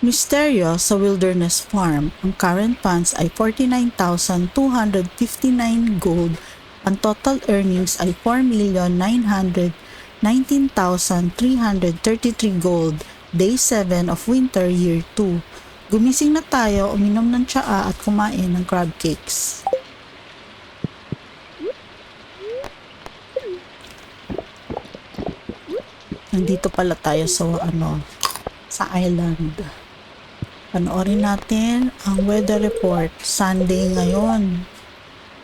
Misteryo sa Wilderness Farm. Ang current funds ay 49,259 gold. Ang total earnings ay 4,919,333 gold. Day 7 of winter year 2. Gumising na tayo, uminom ng tsaa at kumain ng crab cakes. Nandito pala tayo sa ano, sa island. Panoorin natin ang weather report. Sunday ngayon.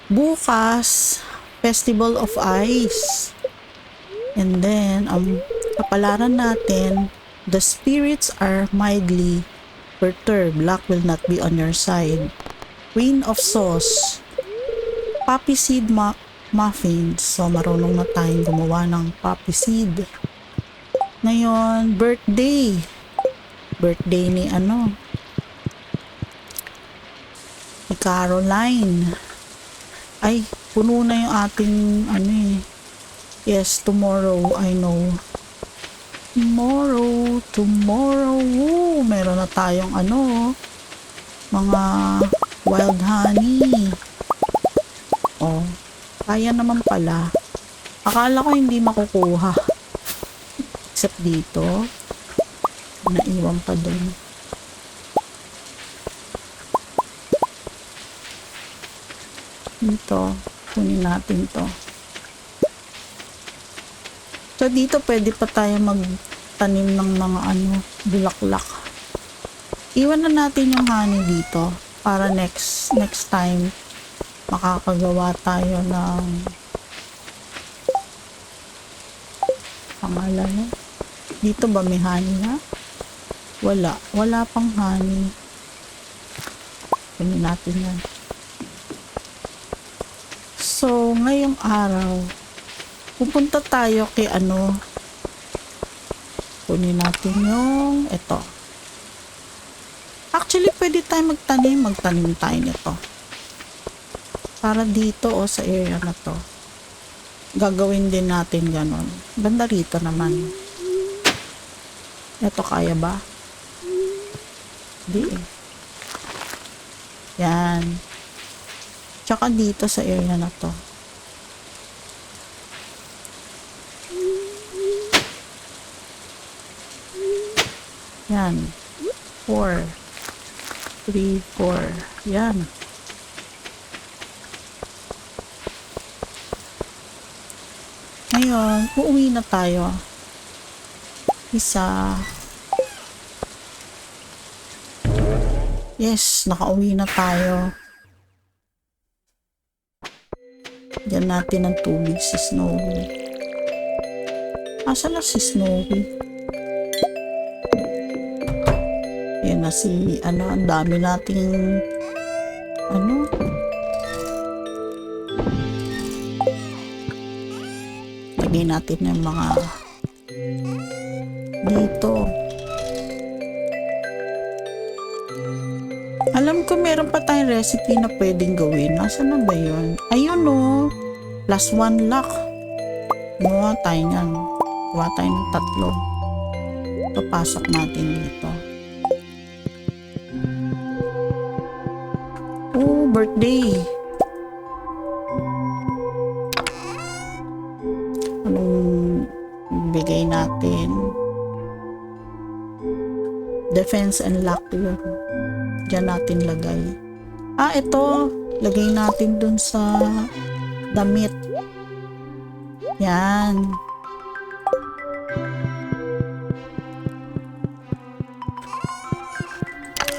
Bukas, Festival of Ice. And then, ang kapalaran natin, the spirits are mildly perturbed. Luck will not be on your side. Queen of Sauce. Poppy seed ma- muffins. So, marunong na tayong gumawa ng poppy seed. Ngayon, birthday. Birthday ni ano? Caroline. Ay, puno na yung ating ano eh. Yes, tomorrow, I know. Tomorrow, tomorrow. Woo, meron na tayong ano, mga wild honey. Oh, kaya naman pala. Akala ko hindi makukuha. Except dito. Naiwan pa doon. Dito. Kunin natin to. So, dito pwede pa tayo magtanim ng mga ano, bulaklak. Iwan na natin yung honey dito para next next time makakagawa tayo ng pangalan no? Dito ba may honey na? Wala. Wala pang honey. Kunin natin yan. So, ngayong araw, pupunta tayo kay ano, kunin natin yung ito. Actually, pwede tayo magtanim. Magtanim tayo nito. Para dito o sa area na to. Gagawin din natin ganon. Banda rito naman. Ito kaya ba? Hindi eh. Yan. Tsaka dito sa area na to. Yan. 4. 3, 4. Yan. Ngayon, uuwi na tayo. Isa. Yes, nakauwi na tayo. Diyan natin ang tubig si Snowy. Asa na si Snowy? Na si, ano, ang dami nating, ano, lagay natin yung mga dito. Alam ko meron pa tayong recipe na pwedeng gawin. Nasaan na ba yun? Ayun o. Plus one luck. Gumawa tayo niyan. Gawa tayo ng tatlo. Papasok natin dito. Birthday. Anong bigay natin? Defense and luck yun. Diyan natin lagay. Ah, ito. Lagay natin dun sa damit. Yan.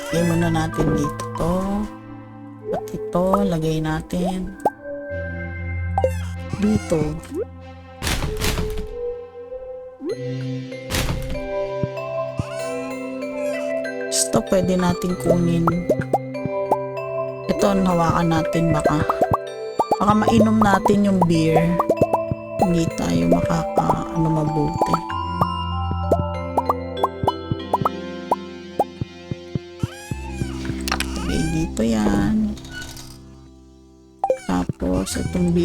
Lagay muna natin dito to. Lagay natin dito. Ito pwede natin kunin. Ito, hawakan natin baka. Baka mainom natin yung beer. Hindi tayo makaka, ano, mabuti.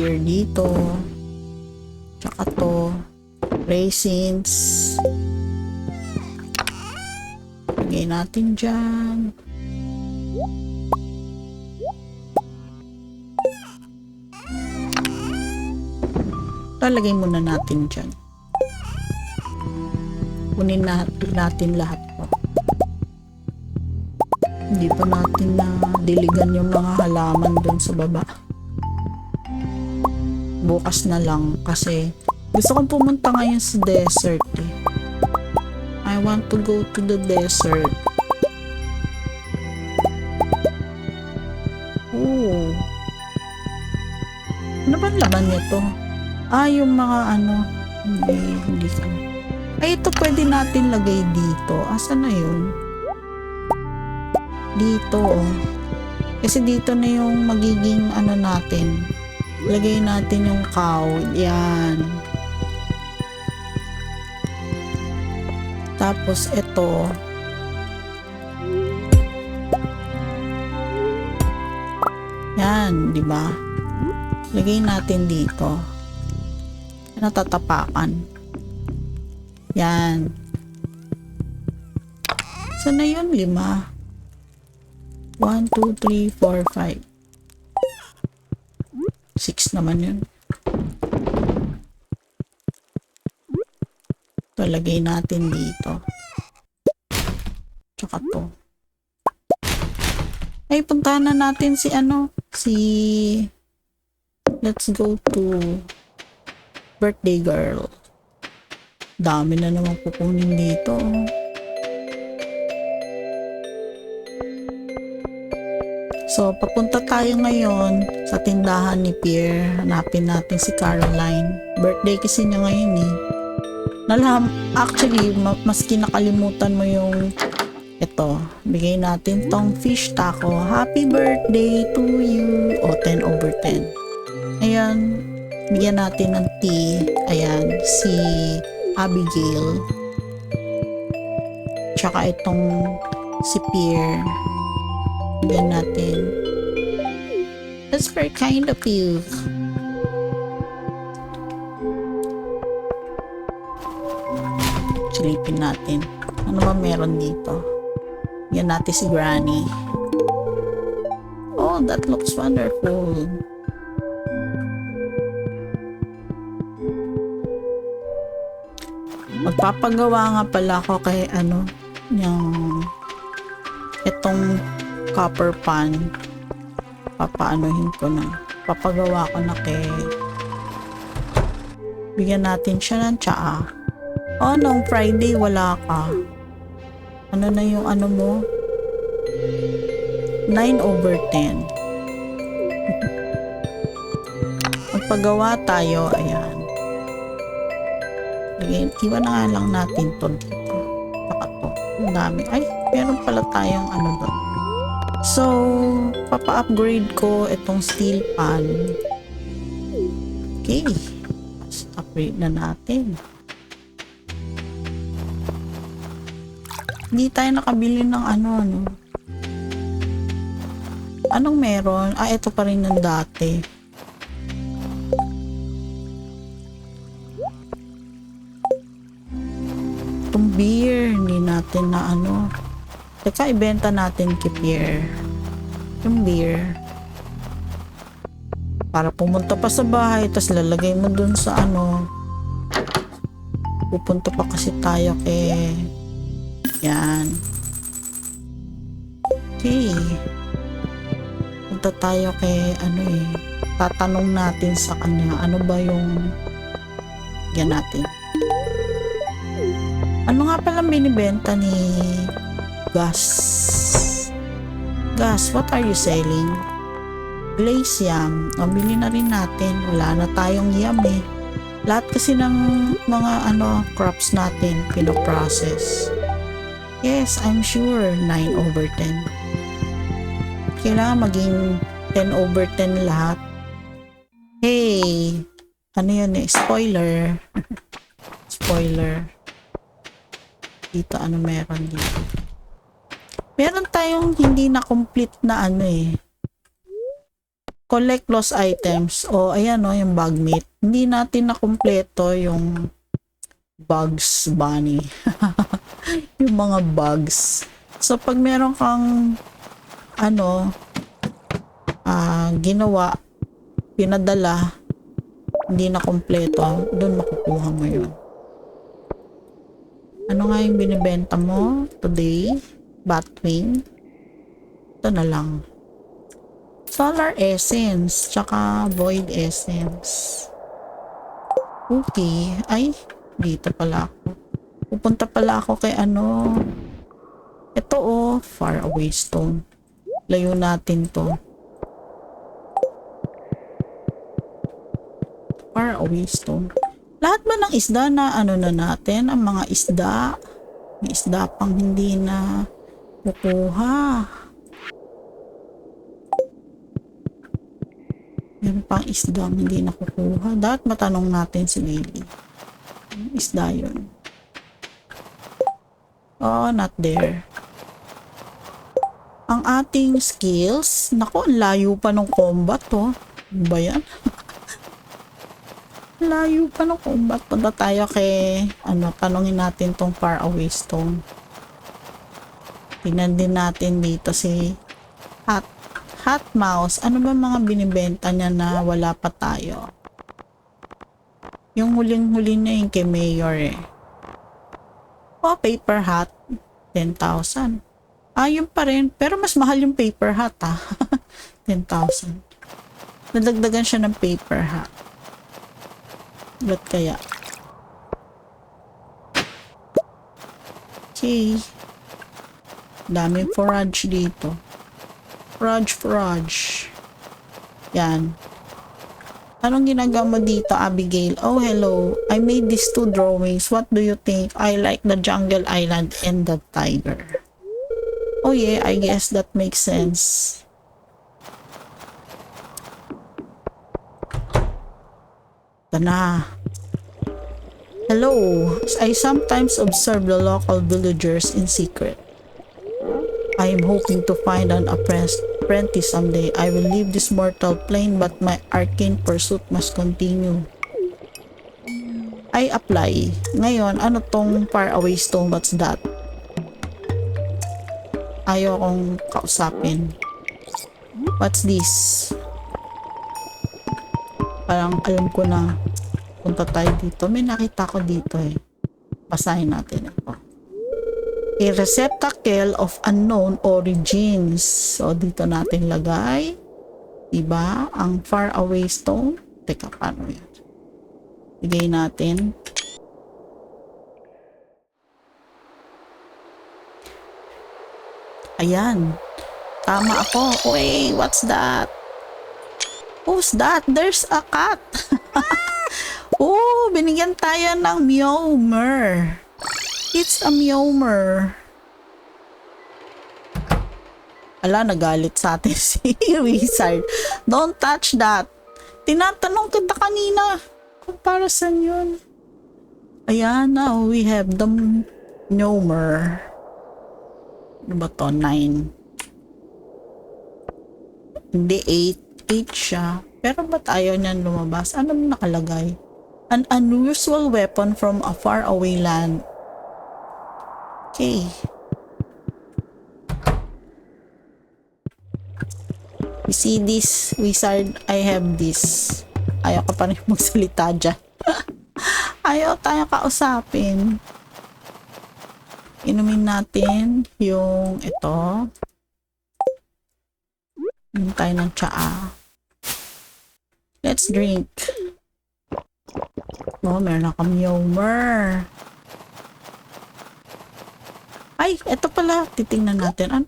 Beer dito. Tsaka to. Raisins. Lagay natin dyan. Lalagay muna natin dyan. Kunin na, natin lahat po. Hindi pa natin na diligan yung mga halaman doon sa baba. Bukas na lang kasi gusto kong pumunta ngayon sa desert eh. I want to go to the desert. Oh. Ano ba laman nito? Ah, yung mga ano. Hindi, hindi ko. Ay, ito pwede natin lagay dito. Asa na yun? Dito, oh. Kasi dito na yung magiging ano natin. Lagay natin yung cow. Yan. Tapos ito. Yan, di ba? Lagay natin dito. Natatapakan. Yan. Saan na yun? Lima. 1, 2, 3, 4, 5. 6 naman yun. Ito, lagay natin dito. Tsaka to. Ay, puntahan na natin si ano, si... Let's go to birthday girl. Dami na naman kukunin dito. oh. So, papunta tayo ngayon sa tindahan ni Pierre. Hanapin natin si Caroline. Birthday kasi niya ngayon eh. Nalam, actually, ma- maski nakalimutan mo yung ito, bigay natin tong fish taco. Happy birthday to you. O, 10 over 10. Ayan, bigyan natin ng tea. Ayan, si Abigail. Tsaka itong si Pierre. Bigyan natin. That's very kind of you. Silipin natin. Ano ba meron dito? Yan natin si Granny. Oh, that looks wonderful. Magpapagawa nga pala ako kay ano, yung itong copper pan. Papaanuhin ko na. Papagawa ko na kay Bigyan natin siya ng tsaa. Oh, nung Friday wala ka. Ano na yung ano mo? 9 over 10. Magpagawa tayo. Ayan. Lagyan, iwan na lang natin to dito. Saka to. Ang dami. Ay, meron pala tayong ano doon. So, papa-upgrade ko itong steel pan. Okay. Let's upgrade na natin. Hindi tayo nakabili ng ano, ano. Anong meron? Ah, ito pa rin ng dati. Itong beer, hindi natin na ano. Teka, ibenta natin kay. Yung beer. Para pumunta pa sa bahay, tas lalagay mo dun sa ano. Pupunta pa kasi tayo kay... Yan. Okay. Punta tayo kay ano eh. Tatanong natin sa kanya, ano ba yung... Yan natin. Ano nga palang binibenta ni Gus? Gus, what are you selling? Glaze yam. O, bili na rin natin. Wala na tayong yam eh. Lahat kasi ng mga ano crops natin pinoprocess. Yes, I'm sure 9 over 10. Kailangan maging 10 over 10 lahat. Hey! Ano yun eh? Spoiler. Spoiler. Dito, ano meron dito? Meron tayong hindi na complete na ano eh. Collect lost items. O, ayan o, yung bug meat. Hindi natin na kompleto yung bugs bunny. yung mga bugs. So, pag meron kang ano, ah, ginawa, pinadala, hindi na kompleto, doon makukuha mo yun. Ano nga yung binibenta mo today? Batwing? Ito na lang. Solar Essence, tsaka Void Essence. Okay. Ay, dito pala ako. Pupunta pala ako kay ano. Ito oh, Far Away Stone. Layo natin to. Far Away Stone. Lahat ba ng isda na ano na natin? Ang mga isda. May isda pang hindi na kukuha. Meron pang isda ang hindi nakukuha. Dapat matanong natin si Lily. Isda yun? Oh, not there. Ang ating skills, nako, ang layo pa ng combat, oh. Ano ba yan? layo pa ng combat. Punta tayo kay, ano, tanongin natin tong far away stone. Tingnan din natin dito si Hot, Hot Mouse. Ano ba mga binibenta niya na wala pa tayo? Yung huling-huli niya yung kay Mayor eh. Oh, paper hat. 10,000. Ah, yun pa rin. Pero mas mahal yung paper hat ah. 10,000. Nadagdagan siya ng paper hat. Ba't kaya? Okay. Daming forage dito. Forage, forage. Yan. Anong ginagawa mo dito, Abigail? Oh, hello. I made these two drawings. What do you think? I like the jungle island and the tiger. Oh yeah, I guess that makes sense. Ito na. Hello. I sometimes observe the local villagers in secret. I am hoping to find an apprentice someday. I will leave this mortal plane but my arcane pursuit must continue. I apply. Ngayon, ano tong far away stone? What's that? Ayaw kong kausapin. What's this? Parang alam ko na punta tayo dito. May nakita ko dito eh. Basahin natin ito. A receptacle of unknown origins. So, dito natin lagay. Diba? Ang far away stone. Teka, paano yan? Bigay natin. Ayan. Tama ako. Wait, what's that? Who's that? There's a cat. oh, binigyan tayo ng Meowmer. It's a Meowmer. Ala, nagalit sa atin si Wizard. Don't touch that. Tinatanong kita kanina. Kung para saan yun? Ayan, now we have the Meowmer. Ano ba to? 9. Hindi 8. 8 siya. Pero ba't ayaw niyan lumabas? Ano nakalagay? An unusual weapon from a far away land. Okay. You see this wizard? I have this. Ayaw ka pa rin magsalita dyan. Ayaw tayo kausapin. Inumin natin yung ito. Inom tayo ng tsaa. Let's drink. Oh, meron akong yomer. Ay, ito pala. Titingnan natin. An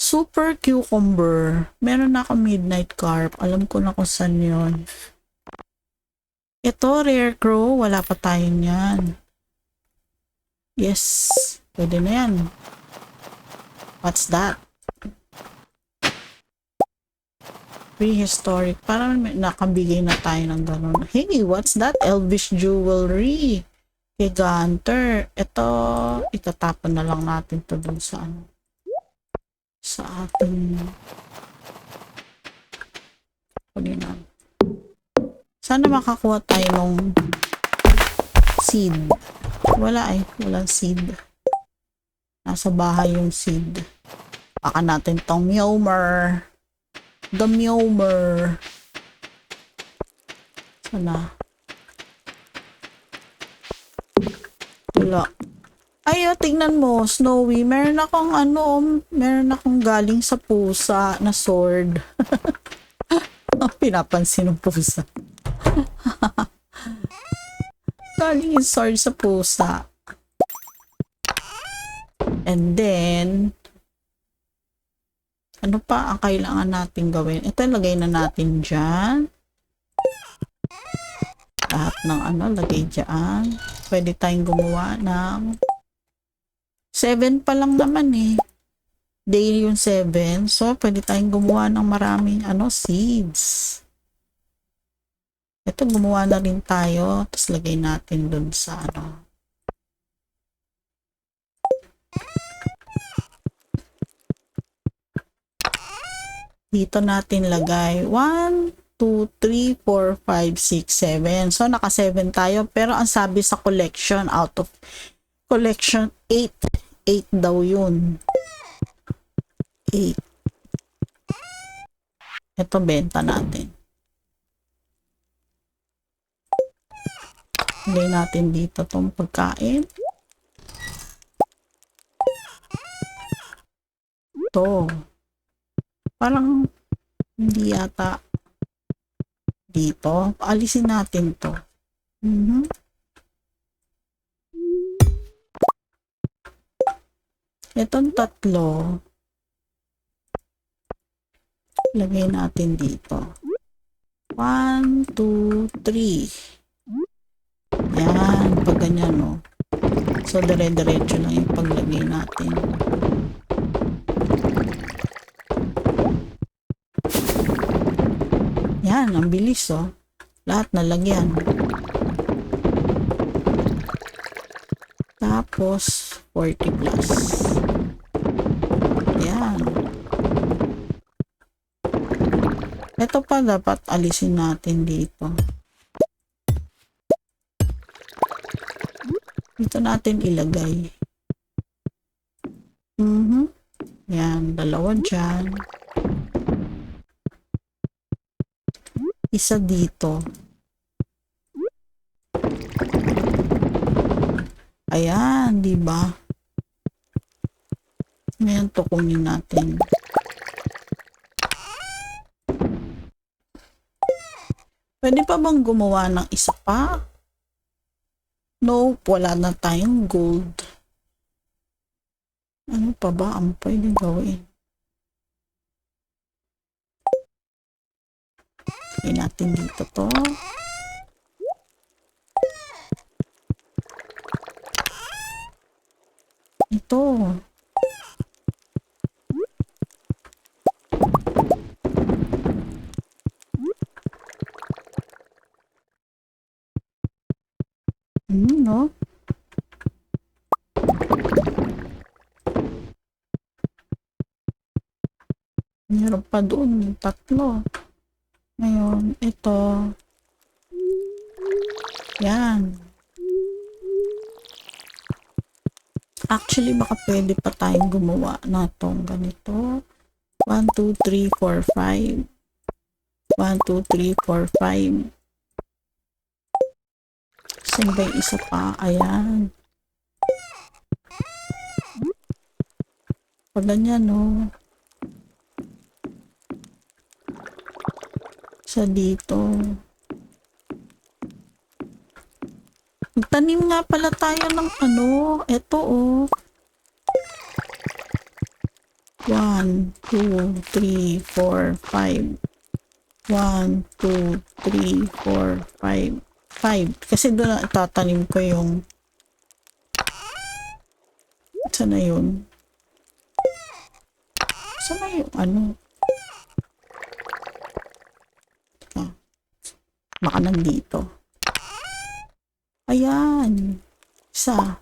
Super cucumber. Meron na akong midnight carp. Alam ko na kung saan yun. Ito, rare crow. Wala pa tayo niyan. Yes. Pwede na yan. What's that? Prehistoric. Parang nakabigay na tayo ng ganun. Hey, what's that? Elvish jewelry. Kay Gunter. Ito, itatapon na lang natin to dun sa ano. Sa ating Kunin na. Sana makakuha tayo ng seed. Wala eh. Walang seed. Nasa bahay yung seed. Baka natin tong Mjolnir. The Mjolnir. Sana. Wala. Ay, oh, tingnan mo, Snowy. Meron akong ano, oh, meron akong galing sa pusa na sword. Pinapansin ng pusa. galing yung sword sa pusa. And then, ano pa ang kailangan natin gawin? Ito, lagay na natin dyan. Lahat ng ano, lagay dyan. Pwede tayong gumawa ng 7 pa lang naman eh. Daily yung 7. So, pwede tayong gumawa ng maraming ano, seeds. Ito, gumawa na rin tayo. Tapos, lagay natin dun sa ano. Dito natin lagay 1, 2, 3, 4, 5, 6, 7. So, naka 7 tayo. Pero, ang sabi sa collection, out of collection 8. 8 daw yun. 8. Ito, benta natin. Lagay natin dito tong pagkain. Ito. Parang hindi yata dito. Alisin natin to. Mhm. Itong tatlo, lagay natin dito. 1, 2, 3. Yan, pag ganyan, no. So, dire-diretso lang yung paglagay natin. Ang bilis, oh. Lahat nalagyan. Tapos, 40 plus. Yan. Ito pa dapat alisin natin dito. Dito natin ilagay. Mhm. Yan, dalawa dyan. Isa dito. Ayan, di ba? Ngayon to kunin natin. Pwede pa bang gumawa ng isa pa? No, wala na tayong gold. Ano pa ba ang pwede gawin? Lagyan natin dito to. Ito. Hmm, no? Meron pa doon, tatlo. Ngayon, ito. Yan. Actually, baka pwede pa tayong gumawa na tong ganito. 1, 2, 3, 4, 5. 1, 2, 3, 4, 5. Saan ba yung isa pa? Ayan. Pag no. Sa dito. Magtanim nga pala tayo ng ano. Ito, oh. 1, 2, 3, 4, 5. 1, 2, 3, 4, 5. 5. Kasi doon na ko yung saan na yun? Saan na yung ano? Baka nandito. Ayan. Isa.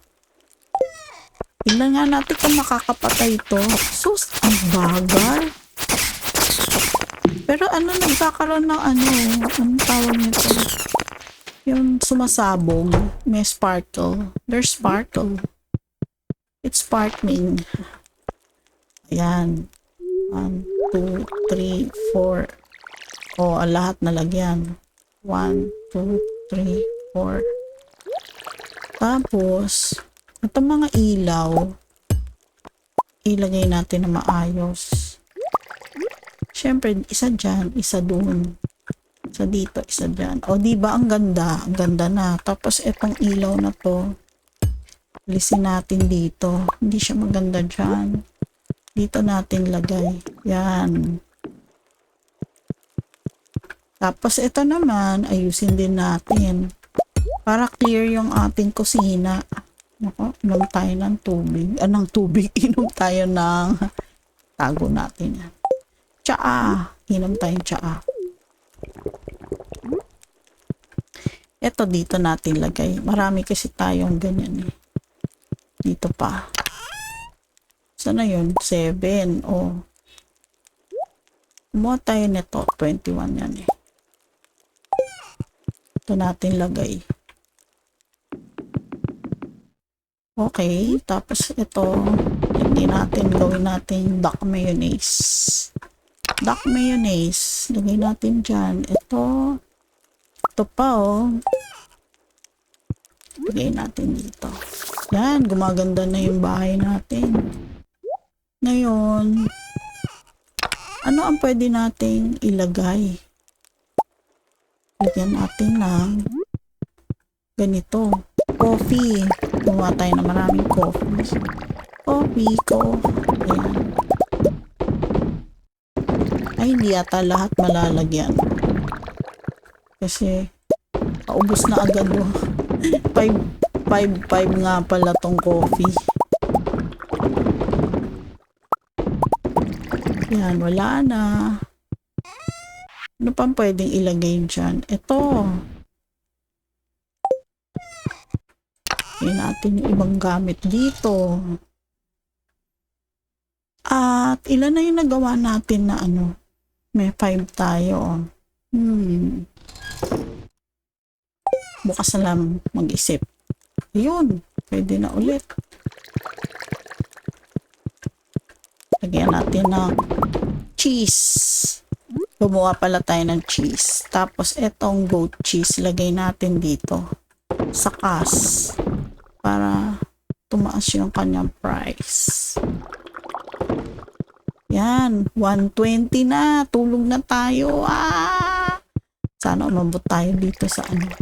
Tingnan nga natin kung makakapatay ito. Sus, ang bagal. Pero ano, nagkakaroon ng ano, anong tawag nito? Yung sumasabog, may sparkle. There's sparkle. It's sparkling. Ayan. 1, 2, 3, 4. O, ang lahat nalagyan. 1, 2, 3, 4. Tapos, itong mga ilaw, ilagay natin na maayos. Siyempre, isa dyan, isa dun. Isa dito, isa dyan. O, di ba ang ganda? Ang ganda na. Tapos, itong ilaw na to, alisin natin dito. Hindi siya maganda dyan. Dito natin lagay. Yan. Tapos, ito naman, ayusin din natin. Para clear yung ating kusina. Nako, inom tayo ng tubig. Ah, ng tubig. Inom tayo ng tago natin yan. Tsaa. Inom tayong tsaa. Ito dito natin lagay. Marami kasi tayong ganyan eh. Dito pa. Sana yun? 7. Oh. Kumuha tayo nito. 21 yan eh. Ito natin lagay. Okay. Tapos ito. Hindi natin gawin natin duck mayonnaise. Duck mayonnaise. Lagay natin dyan. Ito. Ito pa oh. Lagay natin dito. Yan. Gumaganda na yung bahay natin. Ngayon, ano ang pwede nating ilagay? Lagyan natin ng ganito. Coffee. Gumawa tayo ng maraming coffee. Coffee, coffee. Ayan. Ay, hindi yata lahat malalagyan. Kasi, paubos na agad oh. 5, 5, 5 nga pala tong coffee. Yan, wala na. Ano pang pwedeng ilagay dyan? Ito. Lagyan natin yung ibang gamit dito. At ilan na yung nagawa natin na ano? May 5 tayo. Hmm. Bukas na lang mag-isip. Yun. Pwede na ulit. Lagyan natin ng cheese. Gumawa pala tayo ng cheese. Tapos, etong goat cheese, lagay natin dito. Sa kas. Para tumaas yung kanyang price. Yan. 120 na. Tulog na tayo. Ah! Sana umabot tayo dito sa ano.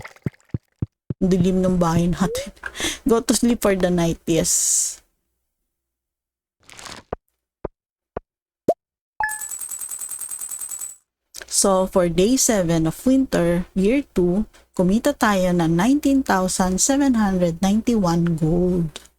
Dilim ng bahay natin. Go to sleep for the night. Yes. So, for day 7 of winter, year 2, kumita tayo ng 19,791 gold.